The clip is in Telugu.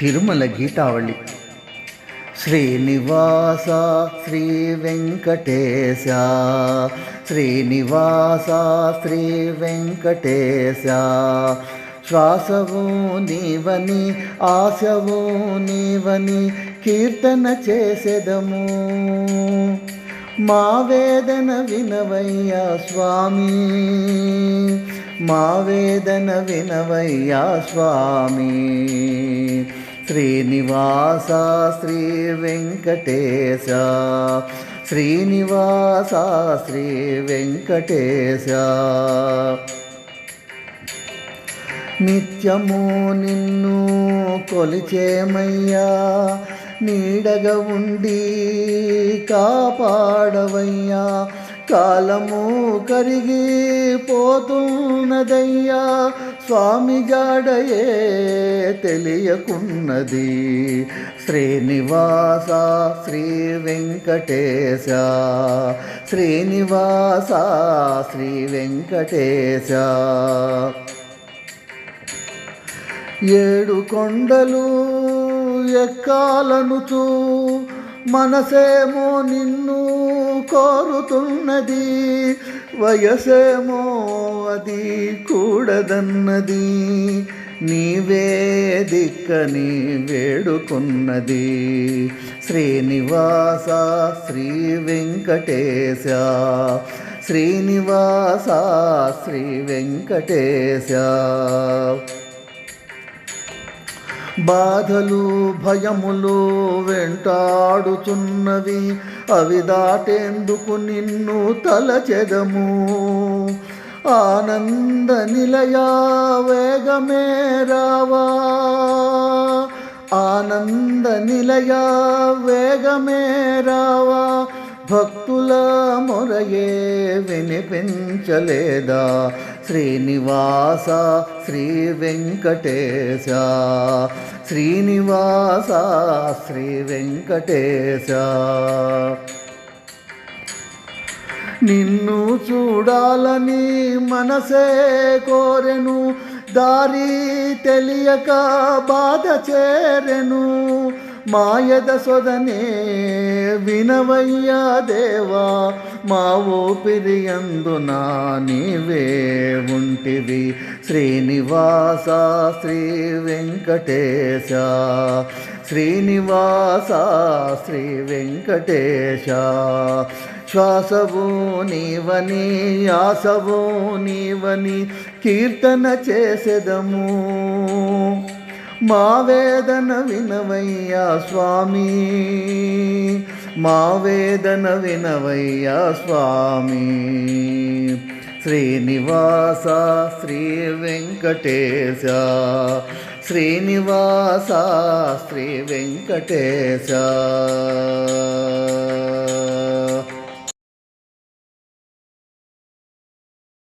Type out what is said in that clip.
తిరుమల గీతావళి. శ్రీనివాస శ్రీ వెంకటేశ శ్రీనివాస శ్రీ వెంకటేశ. శ్వాసవు నీవని ఆశవు నీవని కీర్తన చేసెదము. మా వేదన వినవయ్యా స్వామి మా వేదన వినవయ్యా స్వామి. శ్రీనివాస శ్రీ వెంకటేశ. శ్రీనివాస శ్రీ వెంకటేశ. నిత్యము నిన్ను కొలిచేమయ్యా నీడగా ఉండి కాపాడవయ్యా కాలము కరిగి స్వామిగాడయే స్వామి తెలియకున్నది. శ్రీనివాస శ్రీ వెంకటేశ. శ్రీనివాస శ్రీ వెంకటేశ. ఏడు కొండలు ఎక్కాలనుచూ మనసేమో నిన్ను కోరుతున్నది వయసేమో అది కూడదన్నది నీవే దిక్కని వేడుకున్నది. శ్రీనివాస శ్రీ వెంకటేశ శ్రీనివాస శ్రీ వెంకటేశ. బాధలు భయములు వెంటాడుతున్నవి. అవి దాటేందుకు నిన్ను తలచెదము. ఆనంద నిలయా వేగమే రావా. ఆనంద నిలయా వేగమే రావా. భక్తుల మొరయే వినిపించలేదా? శ్రీనివాస శ్రీ వెంకటేశ. శ్రీనివాస శ్రీ వెంకటేశ. నిన్ను చూడాలని మనసే కోరెను దారి తెలియక బాధ చేరెను. మాయద సొదనే వినవయ్యా దేవా మా ఊపిరి అందునా నీవే ఉంటివి. శ్రీనివాస శ్రీ వెంకటేశ శ్రీనివాస శ్రీ వెంకటేశ. శ్వాసవు నీవని ఆసవు నీవని కీర్తన చేసెదము. మా వేదన వినవయ్యా స్వామి. మా వేదన వినవయ్యా స్వామి. శ్రీనివాస శ్రీ వెంకటేశ. శ్రీనివాస శ్రీ వెంకటేశ.